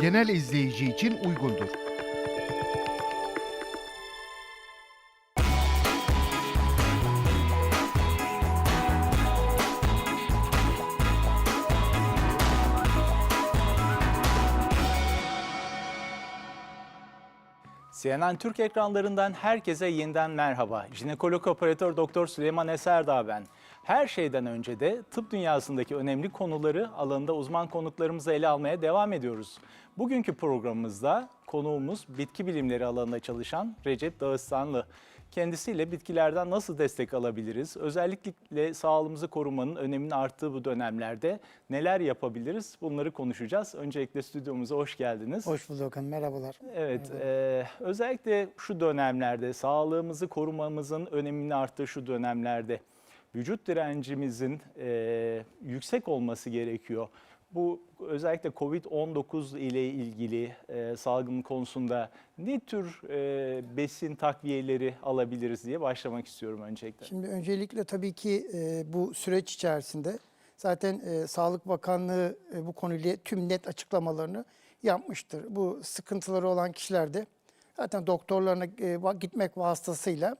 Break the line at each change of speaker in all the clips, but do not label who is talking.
genel izleyici için uygundur.
CNN Türk ekranlarından herkese yeniden merhaba. Jinekolog operatör Doktor Süleyman Eserdağ ben. Her şeyden önce de tıp dünyasındaki önemli konuları alanında uzman konuklarımızla ele almaya devam ediyoruz. Bugünkü programımızda konuğumuz bitki bilimleri alanında çalışan Recep Dağıstanlı. Kendisiyle bitkilerden nasıl destek alabiliriz? Özellikle sağlığımızı korumanın öneminin arttığı bu dönemlerde neler yapabiliriz? Bunları konuşacağız. Öncelikle stüdyomuza hoş geldiniz.
Hoş bulduk hanım, merhabalar.
Evet, e, özellikle şu dönemlerde sağlığımızı korumamızın önemini arttığı şu dönemlerde vücut direncimizin e, yüksek olması gerekiyor. Bu özellikle Covid-19 ile ilgili e, salgın konusunda ne tür e, besin takviyeleri alabiliriz diye başlamak istiyorum öncelikle.
Şimdi öncelikle tabii ki e, bu süreç içerisinde zaten e, Sağlık Bakanlığı e, bu konuyla tüm net açıklamalarını yapmıştır. Bu sıkıntıları olan kişiler de zaten doktorlarına e, gitmek vasıtasıyla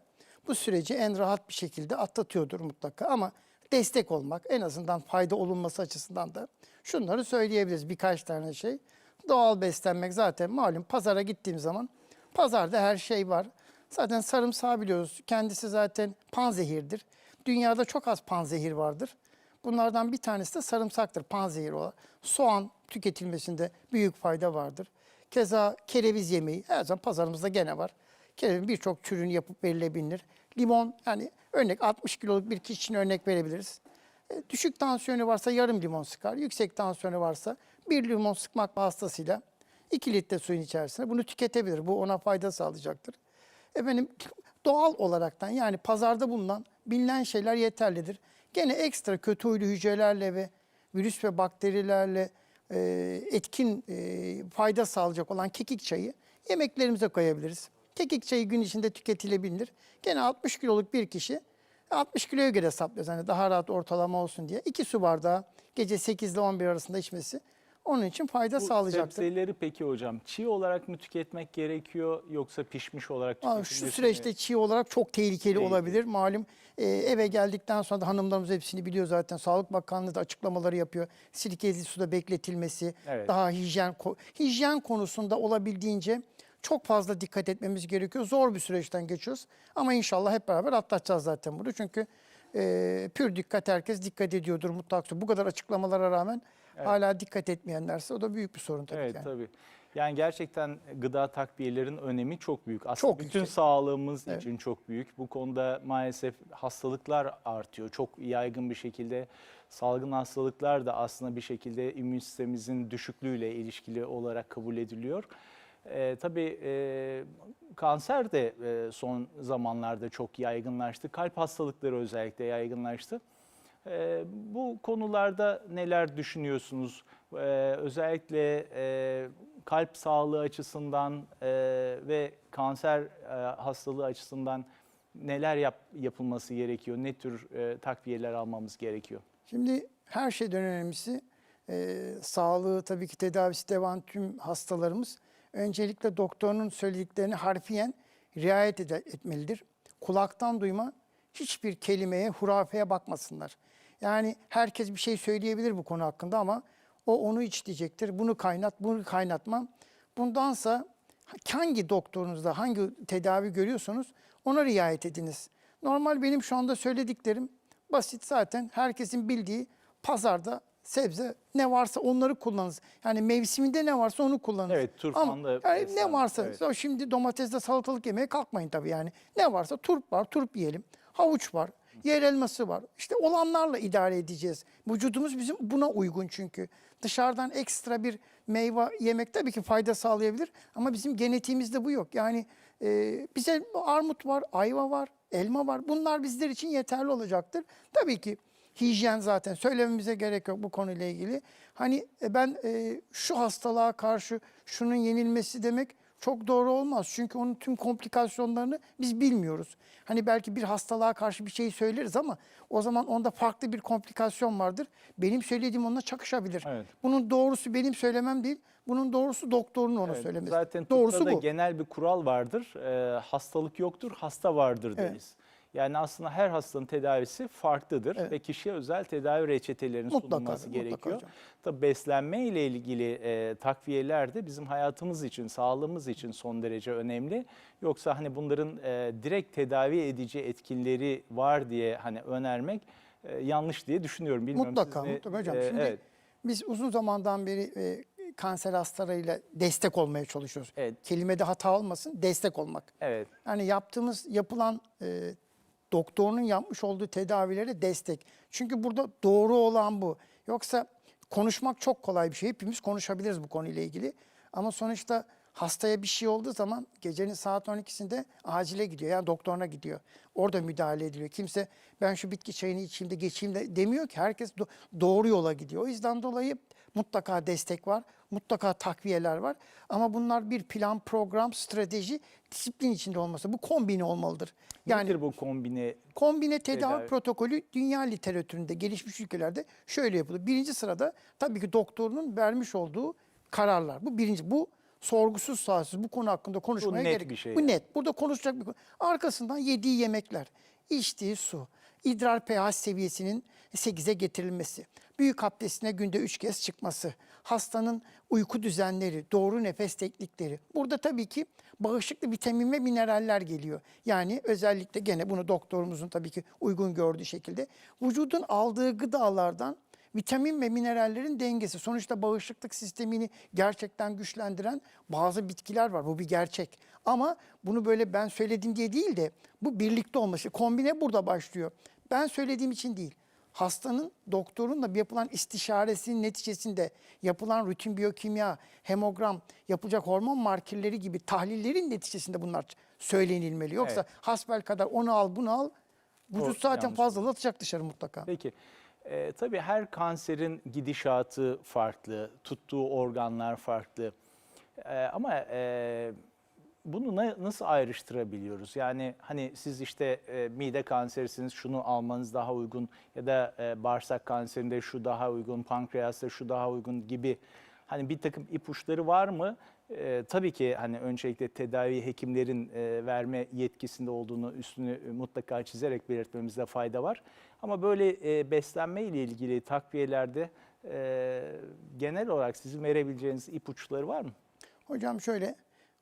bu süreci en rahat bir şekilde atlatıyordur mutlaka ama destek olmak en azından fayda olunması açısından da şunları söyleyebiliriz birkaç tane şey. Doğal beslenmek zaten malum pazara gittiğim zaman pazarda her şey var. Zaten sarımsağı biliyoruz. Kendisi zaten panzehirdir. Dünyada çok az panzehir vardır. Bunlardan bir tanesi de sarımsaktır panzehir olarak. Soğan tüketilmesinde büyük fayda vardır. Keza kereviz yemeği her zaman pazarımızda gene var. Kerevizin birçok türünü yapıp verilebilir. Limon yani örnek 60 kiloluk bir kişi için örnek verebiliriz. E, Düşük tansiyonu varsa yarım limon sıkar. Yüksek tansiyonu varsa bir limon sıkmak vasıtasıyla 2 litre suyun içerisine bunu tüketebilir. Bu ona fayda sağlayacaktır. Efendim doğal olaraktan yani pazarda bulunan bilinen şeyler yeterlidir. Gene ekstra kötü huylu hücrelerle ve virüs ve bakterilerle e, etkin e, fayda sağlayacak olan kekik çayı yemeklerimize koyabiliriz. Kekik çayı gün içinde tüketilebilir. Gene 60 kiloluk bir kişi 60 kiloya göre hesaplıyoruz. Hani daha rahat ortalama olsun diye. 2 su bardağı gece 8 ile 11 arasında içmesi onun için fayda
Bu
sağlayacaktır.
sebzeleri peki hocam çiğ olarak mı tüketmek gerekiyor yoksa pişmiş olarak
Aa,
tüketilmesi
Şu süreçte çiğ olarak çok tehlikeli
Tehlikeli.
olabilir. Malum e, eve geldikten sonra da hanımlarımız hepsini biliyor zaten. Sağlık Bakanlığı da açıklamaları yapıyor. Sirkeli suda bekletilmesi,
Evet.
daha hijyen ko- hijyen konusunda olabildiğince çok fazla dikkat etmemiz gerekiyor. Zor bir süreçten geçiyoruz ama inşallah hep beraber atlatacağız zaten bunu. Çünkü e, pür dikkat herkes dikkat ediyordur mutlaka. Bu kadar açıklamalara rağmen hala dikkat etmeyenlerse o da büyük bir sorun tabii
Evet
ki. yani.
tabii. Yani gerçekten gıda takviyelerin önemi çok büyük. Aslında
Çok
bütün
yüksek.
sağlığımız için çok büyük. Bu konuda maalesef hastalıklar artıyor. Çok yaygın bir şekilde salgın hastalıklar da aslında bir şekilde immün sistemimizin düşüklüğüyle ilişkili olarak kabul ediliyor. Ee, tabii e, kanser de e, son zamanlarda çok yaygınlaştı. Kalp hastalıkları özellikle yaygınlaştı. Ee, bu konularda neler düşünüyorsunuz? Ee, özellikle e, kalp sağlığı açısından e, ve kanser e, hastalığı açısından neler yap, yapılması gerekiyor? Ne tür e, takviyeler almamız gerekiyor?
Şimdi her şeyden önemlisi e, sağlığı tabii ki tedavisi devam tüm hastalarımız öncelikle doktorunun söylediklerini harfiyen riayet etmelidir. Kulaktan duyma hiçbir kelimeye, hurafeye bakmasınlar. Yani herkes bir şey söyleyebilir bu konu hakkında ama o onu iç diyecektir. Bunu kaynat, bunu kaynatma. Bundansa hangi doktorunuzda hangi tedavi görüyorsanız ona riayet ediniz. Normal benim şu anda söylediklerim basit zaten herkesin bildiği pazarda sebze ne varsa onları kullanınız. Yani mevsiminde ne varsa onu kullanınız.
Evet, turfan
Ama
da
yani ne varsa
evet.
Şimdi domatesle salatalık yemeye kalkmayın tabii yani. Ne varsa turp var, turp yiyelim. Havuç var, yer elması var. İşte olanlarla idare edeceğiz. Vücudumuz bizim buna uygun çünkü. Dışarıdan ekstra bir meyve yemek tabii ki fayda sağlayabilir ama bizim genetiğimizde bu yok. Yani e, bize armut var, ayva var, elma var. Bunlar bizler için yeterli olacaktır. Tabii ki hijyen zaten söylememize gerek yok bu konuyla ilgili. Hani e, ben e, şu hastalığa karşı şunun yenilmesi demek çok doğru olmaz. Çünkü onun tüm komplikasyonlarını biz bilmiyoruz. Hani belki bir hastalığa karşı bir şey söyleriz ama o zaman onda farklı bir komplikasyon vardır. Benim söylediğim onunla çakışabilir.
Evet.
Bunun doğrusu benim söylemem değil. Bunun doğrusu doktorun onu
Evet,
söylemesi.
Zaten
doğrusu
da
bu.
genel bir kural vardır. Ee, hastalık yoktur, hasta vardır
Evet.
Yani aslında her hastanın tedavisi farklıdır
Evet.
ve kişiye özel tedavi reçetelerinin
Mutlaka,
sunulması
mutlaka
gerekiyor.
hocam.
Tabii beslenme ile ilgili e, takviyeler de bizim hayatımız için, sağlığımız için son derece önemli. Yoksa hani bunların e, direkt tedavi edici etkinleri var diye hani önermek e, yanlış diye düşünüyorum. Bilmiyorum
Mutlaka,
siz ne-
mutlaka hocam.
e,
Şimdi
evet,
biz uzun zamandan beri e, kanser hastalarıyla destek olmaya çalışıyoruz.
Evet.
Kelimede hata olmasın, destek olmak.
evet.
Yani yaptığımız, yapılan e, doktorun yapmış olduğu tedavilere destek. Çünkü burada doğru olan bu. Yoksa konuşmak çok kolay bir şey. Hepimiz konuşabiliriz bu konuyla ilgili. Ama sonuçta hastaya bir şey olduğu zaman gecenin saat 12'sinde acile gidiyor. Yani doktoruna gidiyor. Orada müdahale ediliyor. Kimse ben şu bitki çayını içeyim de geçeyim de demiyor ki. Herkes do- doğru yola gidiyor. O yüzden dolayı mutlaka destek var. Mutlaka takviyeler var. Ama bunlar bir plan, program, strateji, disiplin içinde olması. Bu kombine olmalıdır. Yani
Nedir bu kombine?
Kombine tedavi,
Tedavi.
protokolü dünya literatüründe gelişmiş ülkelerde şöyle yapılır. Birinci sırada tabii ki doktorunun vermiş olduğu kararlar. Bu birinci. Bu sorgusuz sahasız bu konu hakkında konuşmaya
net
gerek
bir şey
Bu
yani.
net. Burada konuşacak bir konu. Arkasından yediği yemekler, içtiği su, idrar pH seviyesinin 8'e getirilmesi, büyük abdestine günde 3 kez çıkması, hastanın uyku düzenleri, doğru nefes teknikleri. Burada tabii ki bağışıklı vitamin ve mineraller geliyor. Yani özellikle gene bunu doktorumuzun tabii ki uygun gördüğü şekilde vücudun aldığı gıdalardan vitamin ve minerallerin dengesi. Sonuçta bağışıklık sistemini gerçekten güçlendiren bazı bitkiler var. Bu bir gerçek. Ama bunu böyle ben söyledim diye değil de bu birlikte olması. Kombine burada başlıyor. Ben söylediğim için değil. Hastanın doktorunla yapılan istişaresinin neticesinde yapılan rutin biyokimya, hemogram, yapılacak hormon markerleri gibi tahlillerin neticesinde bunlar söylenilmeli. Yoksa hasbel kadar onu al bunu al. Vücut zaten
yanlış.
fazla atacak dışarı mutlaka.
Peki. Ee, tabii her kanserin gidişatı farklı, tuttuğu organlar farklı. Ee, ama e, bunu na- nasıl ayrıştırabiliyoruz? Yani hani siz işte e, mide kanserisiniz şunu almanız daha uygun ya da e, bağırsak kanserinde şu daha uygun, pankreasta şu daha uygun gibi hani bir takım ipuçları var mı? Ee, tabii ki hani öncelikle tedavi hekimlerin e, verme yetkisinde olduğunu üstünü mutlaka çizerek belirtmemizde fayda var. Ama böyle e, beslenme ile ilgili takviyelerde e, genel olarak sizin verebileceğiniz ipuçları var mı?
Hocam şöyle,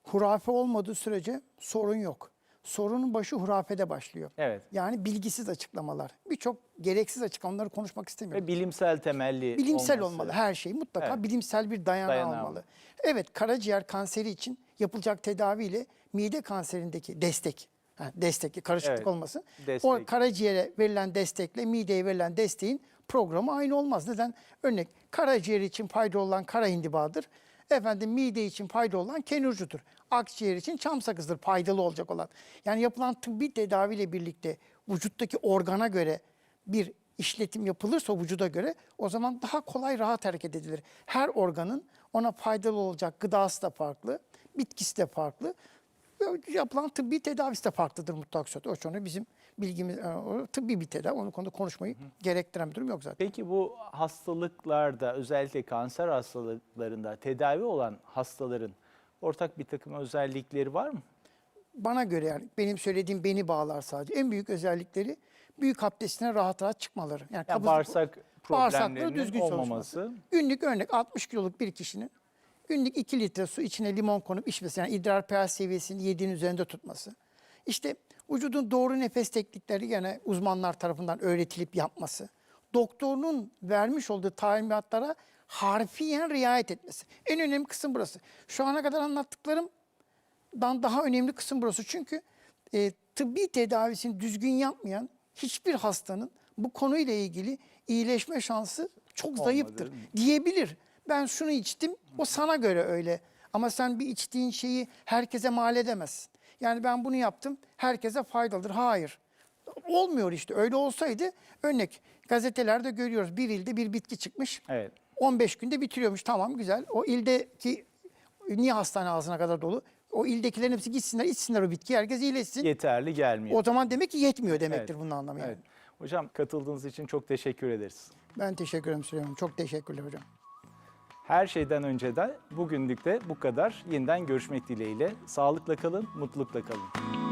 hurafe olmadığı sürece sorun yok. Sorunun başı hurafede başlıyor.
Evet.
Yani bilgisiz açıklamalar. Birçok gereksiz açıklamaları konuşmak istemiyorum.
Ve bilimsel temelli
Bilimsel
olması.
olmalı her şey. Mutlaka
Evet.
bilimsel bir dayanağı,
Dayanağı
olmalı. Evet, karaciğer kanseri için yapılacak tedaviyle mide kanserindeki destek, ha, destek, karışıklık
Evet,
olmasın. O
destek.
karaciğere verilen destekle mideye verilen desteğin programı aynı olmaz. Neden? Örnek karaciğer için faydalı olan kara hindibadır. Efendim mide için faydalı olan kenurcudur. Akciğer için çam sakızdır faydalı olacak olan. Yani yapılan tıbbi tedaviyle birlikte vücuttaki organa göre bir işletim yapılırsa vücuda göre o zaman daha kolay rahat hareket edilir. Her organın ona faydalı olacak gıdası da farklı, bitkisi de farklı. Yapılan tıbbi tedavisi de farklıdır mutlak surette. O sonra bizim bilgimiz, e, tıbbi bir tedavi. Onun konuda konuşmayı gerektiren bir durum yok zaten.
Peki bu hastalıklarda özellikle kanser hastalıklarında tedavi olan hastaların ortak bir takım özellikleri var mı?
Bana göre yani benim söylediğim beni bağlar sadece. En büyük özellikleri büyük abdestine rahat rahat çıkmaları. Yani,
Yani
kabız-
bağırsak problemlerinin
düzgün
olmaması.
çalışması. Günlük örnek 60 kiloluk bir kişinin günlük 2 litre su içine limon konup içmesi. Yani idrar pH seviyesini 7'nin üzerinde tutması. İşte vücudun doğru nefes teknikleri gene uzmanlar tarafından öğretilip yapması. Doktorunun vermiş olduğu talimatlara harfiyen riayet etmesi. En önemli kısım burası. Şu ana kadar anlattıklarım dan daha önemli kısım burası. Çünkü e, tıbbi tedavisini düzgün yapmayan hiçbir hastanın bu konuyla ilgili iyileşme şansı çok zayıftır.
değil mi?
Diyebilir. Ben şunu içtim, o sana göre öyle. Ama sen bir içtiğin şeyi herkese mal edemezsin. Yani ben bunu yaptım, herkese faydalıdır. Hayır. Olmuyor işte. Öyle olsaydı örnek gazetelerde görüyoruz. Bir ilde bir bitki çıkmış.
Evet.
15 günde bitiriyormuş. Tamam güzel. O ildeki niye hastane ağzına kadar dolu? O ildekilerin hepsi gitsinler, içsinler o bitki, herkes iyileşsin.
Yeterli gelmiyor.
O zaman demek ki yetmiyor demektir
Evet,
bunun anlamı. yani.
Evet. Hocam katıldığınız için çok teşekkür ederiz.
Ben teşekkür ederim Süleyman. Çok teşekkürler hocam.
Her şeyden önce de bugünlük de bu kadar. Yeniden görüşmek dileğiyle. Sağlıkla kalın, mutlulukla kalın.